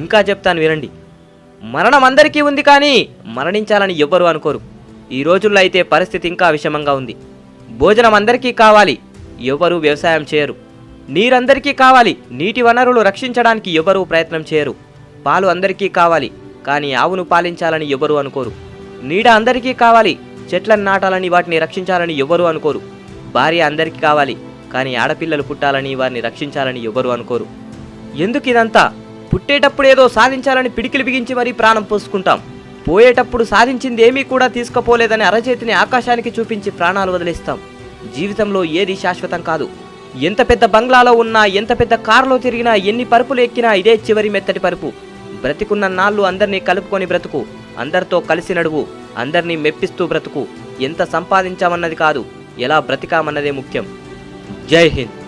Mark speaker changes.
Speaker 1: ఇంకా చెప్తాను వినండి. మరణం అందరికీ ఉంది కానీ మరణించాలని ఎవ్వరూ అనుకోరు. ఈ రోజుల్లో అయితే పరిస్థితి ఇంకా విషమంగా ఉంది. భోజనం అందరికీ కావాలి ఎవరూ వ్యవసాయం చేయరు. నీరందరికీ కావాలి నీటి వనరులు రక్షించడానికి ఎవరూ ప్రయత్నం చేయరు. పాలు అందరికీ కావాలి కానీ ఆవును పాలించాలని ఎవరూ అనుకోరు. నీడ అందరికీ కావాలి చెట్లను నాటాలని వాటిని రక్షించాలని ఎవరూ అనుకోరు. భార్య అందరికీ కావాలి కానీ ఆడపిల్లలు పుట్టాలని వారిని రక్షించాలని ఎవరూ అనుకోరు. ఎందుకు ఇదంతా? పుట్టేటప్పుడు ఏదో సాధించాలని పిడికిలు బిగించి మరీ ప్రాణం పోసుకుంటాం. పోయేటప్పుడు సాధించింది ఏమీ కూడా తీసుకుపోలేదని అరచేతిని ఆకాశానికి చూపించి ప్రాణాలు వదిలేస్తాం. జీవితంలో ఏది శాశ్వతం కాదు. ఎంత పెద్ద బంగ్లాలో ఉన్నా ఎంత పెద్ద కారులో తిరిగినా ఎన్ని పరుపులు ఎక్కినా ఇదే చివరి మెత్తటి పరుపు. బ్రతికున్న నాళ్ళు అందరినీ కలుపుకొని బ్రతుకు. అందరితో కలిసి నడువు. అందరినీ మెప్పిస్తూ బ్రతుకు. ఎంత సంపాదించామన్నది కాదు. ఎలా బ్రతికామన్నదే ముఖ్యం. జై హింద్.